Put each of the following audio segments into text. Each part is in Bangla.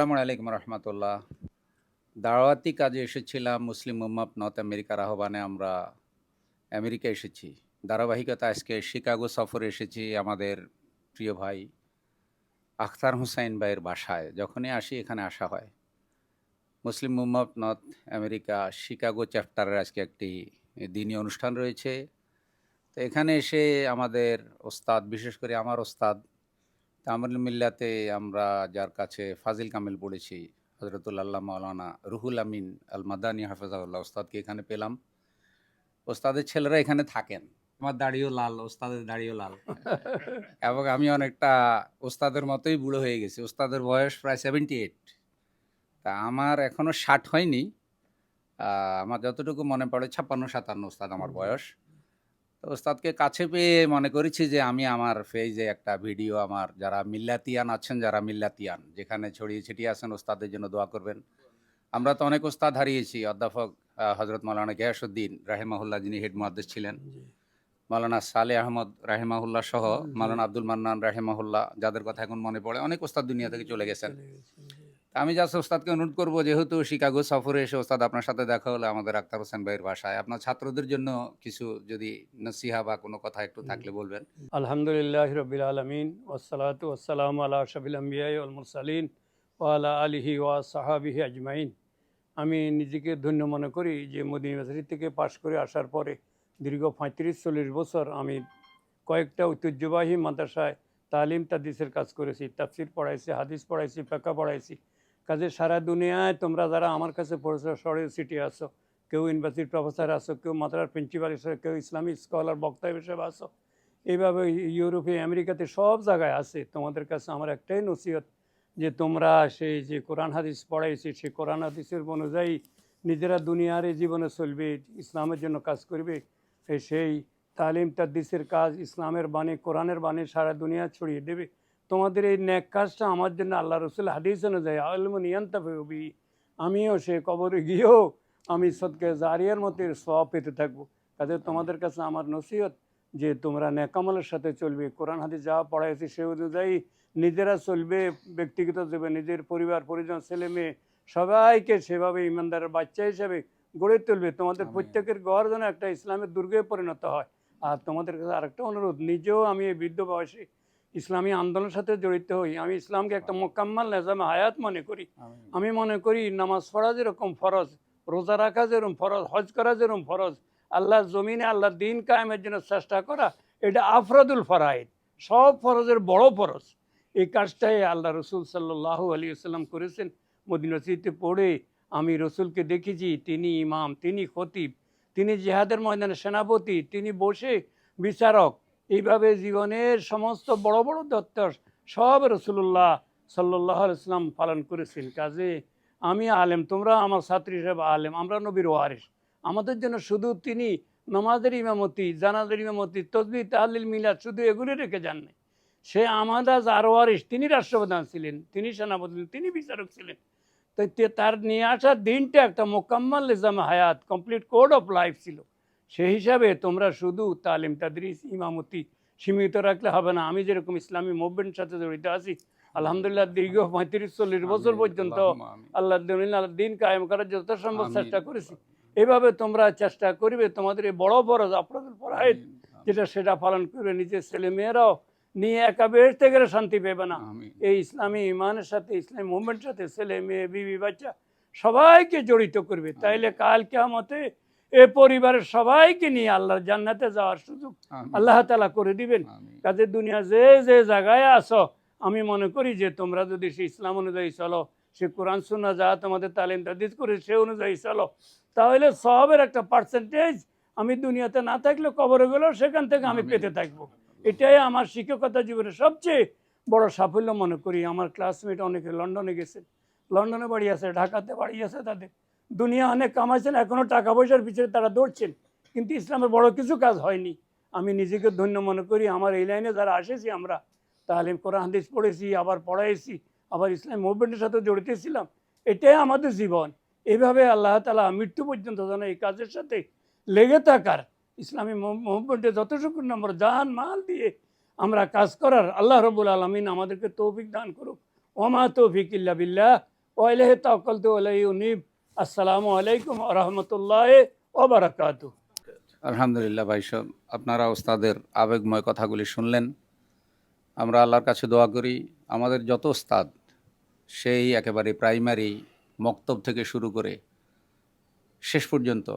আসসালামু আলাইকুম রহমতুল্লাহ। দাওয়াতি কাজে এসেছিলাম মুসলিম উম্মাপ নর্থ আমেরিকার আহ্বানে আমরা আমেরিকা এসেছি। ধারাবাহিকতা আজকে শিকাগো সফরে এসেছি আমাদের প্রিয় ভাই আখতার হুসাইন ভাইয়ের বাসায়, যখনই আসি এখানে আসা হয়। মুসলিম উম্মাপ নর্থ আমেরিকা শিকাগো চ্যাপ্টারের আজকে একটি দিনী অনুষ্ঠান রয়েছে। তো এখানে এসে আমাদের ওস্তাদ, বিশেষ করে আমার ওস্তাদ তামিল মিল্লাতে আমরা যার কাছে ফাজিল কামিল পড়েছি হজরতুল্লাহ মাওলানা রুহুল আমিন আল মাদানী হাফেজাউল্লাহ ওস্তাদকে এখানে পেলাম। ওস্তাদের ছেলেরা এখানে থাকেন। আমার দাড়িও লাল ওস্তাদের দাড়িও লাল। এবং আমি অনেকটা ওস্তাদের মতোই বুড়ো হয়ে গেছি। ওস্তাদের বয়স প্রায় সেভেন্টি এইট তা আমার এখনও ষাট হয়নি। আমার যতটুকু মনে পড়ে ছাপ্পান্ন সাতান্ন ওস্তাদ আমার বয়স। ওস্তাদকে কাছে পেয়ে মনে করেছি যে আমি আমার ফেজে একটা ভিডিও আমার যারা মিল্লাতিয়ান আছেন যারা মিল্লাতিয়ান যেখানে ছড়িয়ে ছিটিয়ে আছেন ওস্তাদের জন্য দোয়া করবেন। আমরা তো অনেক ওস্তাদ হারিয়েছি অধ্যাপক হজরত মালানা গিয়াসুদ্দিন রাহেমাহুল্লাহ যিনি হেড মহাদ্দেশ ছিলেন মালানা সালে আহমদ রাহেমাহুল্লাহ সহ মালানা আব্দুল মান্নান রাহেমাহুল্লাহ যাদের কথা এখন মনে পড়ে অনেক ওস্তাদ দুনিয়া থেকে চলে গেছেন। আমি জাস্ট ওস্তাদকে অনুরোধ করব যেহেতু শিকাগো সফরে এসে ওস্তাদ আপনার সাথে দেখা হলো আমাদের আক্তার হোসেন ভাইয়ের বাসায় আপনার ছাত্রদের জন্য কিছু যদি নসিহা বা কোনো কথা একটু থাকলে বলবেন। আলহামদুলিল্লাহ রবিল আলমিন ওসালাত ওসালাম আল্লাহ আম্বিয়াই মুরসালিন ওয়ালা আলিহি ওয়া সাহাবিহি আজমাইন। আমি নিজেকে ধন্য মনে করি যে মোদী ইউনিভার্সিটি থেকে পাশ করে আসার পরে দীর্ঘ পঁয়ত্রিশ চল্লিশ বছর আমি কয়েকটা ঐতিহ্যবাহী মাদ্রাসায় তালিম তাদিসের কাজ করেছি তাফসির পড়াইছি হাদিস পড়াইছি ফেকা পড়াইছি। কাজে সারা দুনিয়ায় তোমরা যারা আমার কাছে পড়েছো শহরে সিটি আসো কেউ ইউনিভার্সিটির প্রফেসর আসো কেউ মাদ্রাসার প্রিন্সিপাল হিসেবে, কেউ ইসলামিক স্কলার বক্তা হিসেবে আসো এইভাবে ইউরোপে, আমেরিকাতে সব জায়গায় আছে। তোমাদের কাছে আমার একটাই নসিহত যে তোমরা সেই যে কোরআন হাদিস পড়াইছি, সেই কোরআন হাদিসের অনুযায়ী নিজেরা দুনিয়ার জীবনে চলবে, ইসলামের জন্য কাজ করবে। সেই তালিম তাদ্দিসের কাজ ইসলামের বাণী, কোরআনের বাণী সারা দুনিয়া ছড়িয়ে দেবে। তোমাদের এই ন্যাক কাজটা আমার জন্য আল্লাহ রসুল হাদিস অনুযায়ী আলমন ইয়ান্তাফি আমিও সে কবরে গিয়েও আমি সদকে জারিয়ার মতো সব পেতে থাকব। কাজে তোমাদের কাছে আমার নসিহত যে তোমরা ন্যাকামলের সাথে চলবে। কোরআন হাদিস যা পড়াইছি সে অনুযায়ী নিজেরা চলবে ব্যক্তিগত যাবে নিজের পরিবার পরিজন ছেলে মেয়ে সবাইকে সেভাবে ইমানদারের বাচ্চা হিসেবে গড়ে তুলবে। তোমাদের প্রত্যেকের ঘর যেন একটা ইসলামের দুর্গে পরিণত হয়। আর তোমাদের কাছে আরেকটা অনুরোধ নিজেও আমি এই বৃদ্ধ বয়সে ইসলামী আন্দোলনের সাথে জড়িত হই। আমি ইসলামকে একটা মোকাম্মাল নেজামে হায়াত মনে করি। আমি মনে করি নামাজ পড়া যেরকম ফরজ রোজা রাখা যেরকম ফরজ হজ করা যেরকম ফরজ আল্লাহর জমিনে আল্লাহর দিন কায়েমের জন্য চেষ্টা করা এটা আফরাদুল ফরাইদ। সব ফরজের বড় ফরজ। এই কাজটাই আল্লাহ রসুল সাল্লাহ আলী আসাল্লাম করেছেন। মদিনসিতে পড়ে আমি রসুলকে দেখেছি তিনি ইমাম তিনি খতিব তিনি জেহাদের ময়দানে সেনাপতি তিনি বসে বিচারক এইভাবে জীবনের সমস্ত বড় বড় দত্তর সব রসুল্লাহ সাল্লাহ ইসলাম পালন করেছেন। কাজে আমি আলেম, তোমরা আমার ছাত্রী হিসেবে আলেম, আমরা নবীর ওয়ারিস আমাদের জন্য শুধু তিনি নমাজের ইমামতি, জানাজের ইমামতি তসবি তাহলিল, মিলাদ, শুধু এগুলি রেখে যান নাই। সে আমাদের আর ওয়ারিস তিনি রাষ্ট্রপ্রধান ছিলেন, তিনি সেনাপতি তিনি বিচারক ছিলেন। তো তার নিয়ে আসার দিনটা একটা মোকাম্মল নিজাম হায়াত, কমপ্লিট কোড অফ লাইফ ছিল। সেই হিসাবে তোমরা শুধু তালিম তাদরিস ইমামতি সীমিত রাখলে হবে না। আমি যেরকম ইসলামী মুভমেন্টের সাথে জড়িত আছি আলহামদুলিল্লাহ দীর্ঘ পঁয়ত্রিশ চল্লিশ বছর পর্যন্ত আল্লাহ দিন আল্লাহ দিন কায়েম করার যত সম্ভব চেষ্টা করেছি। এভাবে তোমরা চেষ্টা করবে তোমাদের এই বড় বড় আপনাদের পড়ায় যেটা সেটা পালন করবে নিজের ছেলে মেয়েরাও নিয়ে একা বেরতে গেলে শান্তি পেবে না। এই ইসলামী ইমানের সাথে ইসলামী মুভমেন্টের সাথে ছেলে মেয়ে বিবি বাচ্চা সবাইকে জড়িত করবে। তাইলে কাল কেমতে এ পরিবারের সবাইকে নিয়ে আল্লাহর জান্নাতে যাওয়ার সুযোগ আল্লাহ তালা করে দিবেন। কাজে দুনিয়া যে যে জায়গায় আসো আমি মনে করি যে তোমরা যদি সে ইসলাম অনুযায়ী চলো সে কোরআন সুন্না যা তোমাদের তালিম তাদিস করে সে অনুযায়ী চলো তাহলে সবের একটা পার্সেন্টেজ আমি দুনিয়াতে না থাকলে কবরে গেলেও সেখান থেকে আমি পেতে থাকব। এটাই আমার শিক্ষকতা জীবনের সবচেয়ে বড় সাফল্য মনে করি। আমার ক্লাসমেট অনেকে লন্ডনে গেছে। লন্ডনে বাড়ি আছে ঢাকাতে বাড়ি আছে তাদের। দুনিয়া অনেক কামাইছেন এখনও টাকা পয়সার পিছনে তারা দৌড়ছেন। কিন্তু ইসলামের বড় কিছু কাজ হয়নি। আমি নিজেকে ধন্য মনে করি, আমার এই লাইনে যারা আসেছি আমরা, তাহলে কোরআন পড়েছি, আবার পড়াইছি, আবার ইসলাম মুভমেন্টের সাথে জড়িত ছিলাম, এটাই আমাদের জীবন। এভাবে আল্লাহ তালা মৃত্যু পর্যন্ত যেন এই কাজের সাথে লেগে থাকার, ইসলামী মুভমেন্টে যতটুকু নম্বর জান মাল দিয়ে আমরা কাজ করার, আল্লাহ রবুল আলমিন আমাদেরকে তৌফিক দান করুক। ওমা তৌফিক ইল্লা বিল্লাহ। ওয়াইলাহি তো ওয়াইলাইহি উনীব। আসসালামু আলাইকুম রহমতুল্লাহ ওবরাকাত আলহামদুলিল্লাহ ভাই সব আপনারা ওস্তাদের আবেগময় কথাগুলি শুনলেন। আমরা আল্লাহর কাছে দোয়া করি, আমাদের যত ওস্তাদ, সেই একেবারে প্রাইমারি মক্তব থেকে শুরু করে শেষ পর্যন্ত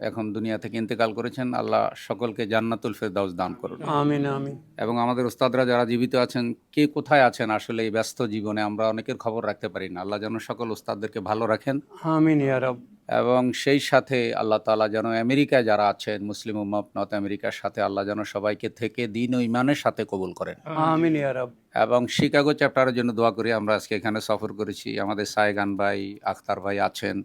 এখন দুনিয়া থেকে ইন্তেকাল করেছেন। আল্লাহ সকলকে জান্নাতুল ফেরদাউস দান করুন। আমিন আমিন। এবং আমাদের ওস্তাদরা যারা জীবিত আছেন কে কোথায় আছেন আসলে এই ব্যস্ত জীবনে আমরা অনেকের খবর রাখতে পারি না। আল্লাহ যেন সকল ওস্তাদদেরকে ভালো রাখেন। আমিন ইয়া রাব। এবং সেই সাথে আল্লাহ তাআলা যেন আমেরিকায় যারা আছেন মুসলিম উম্মত নর্থ আমেরিকার সাথে আল্লাহ যেন সবাইকে থেকে দিন ও ইমানের সাথে কবুল করেন। আমিন ইয়া রাব। এবং শিকাগো চ্যাপ্টারের জন্য দোয়া করি। আমরা আজকে এখানে সফর করেছি। আমাদের সাইগান ভাই আখতার ভাই আছেন।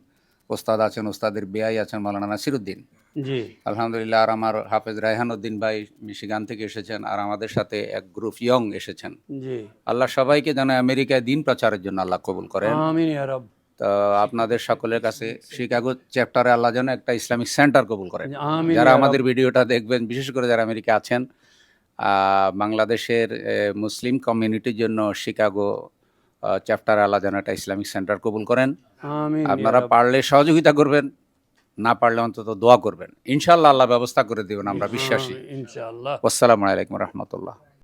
ওস্তাদ আছেন ওস্তাদের বেআই আছেন মালানা নাসিরুদ্দিন। জি। আলহামদুলিল্লাহ আর আমার হাফেজ রায়হান উদ্দিন ভাই মিশিগান থেকে এসেছেন আর আমাদের সাথে এক গ্রুপ ইয়ং এসেছেন। জি। আল্লাহ সবাইকে যেন আমেরিকায় দিন প্রচারের জন্য আল্লাহ কবুল করেন। আমিন ইয়া রাব। তো আপনাদের সকলের কাছে শিকাগো চ্যাপ্টারে আল্লাহ যেন একটা ইসলামিক সেন্টার কবুল করেন। যারা আমাদের ভিডিওটা দেখবেন বিশেষ করে যারা আমেরিকা আছেন আহ, বাংলাদেশের মুসলিম কমিউনিটির জন্য শিকাগো চ্যাপ্টার একটা ইসলামিক সেন্টার কবুল করেন। আপনারা পারলে সহযোগিতা করবেন না পারলে অন্তত দোয়া করবেন। ইনশাল্লাহ আল্লাহ ব্যবস্থা করে দেবেন আমরা বিশ্বাসী। ইনশাআল্লাহ। আসসালামু আলাইকুম রহমতুল্লাহ।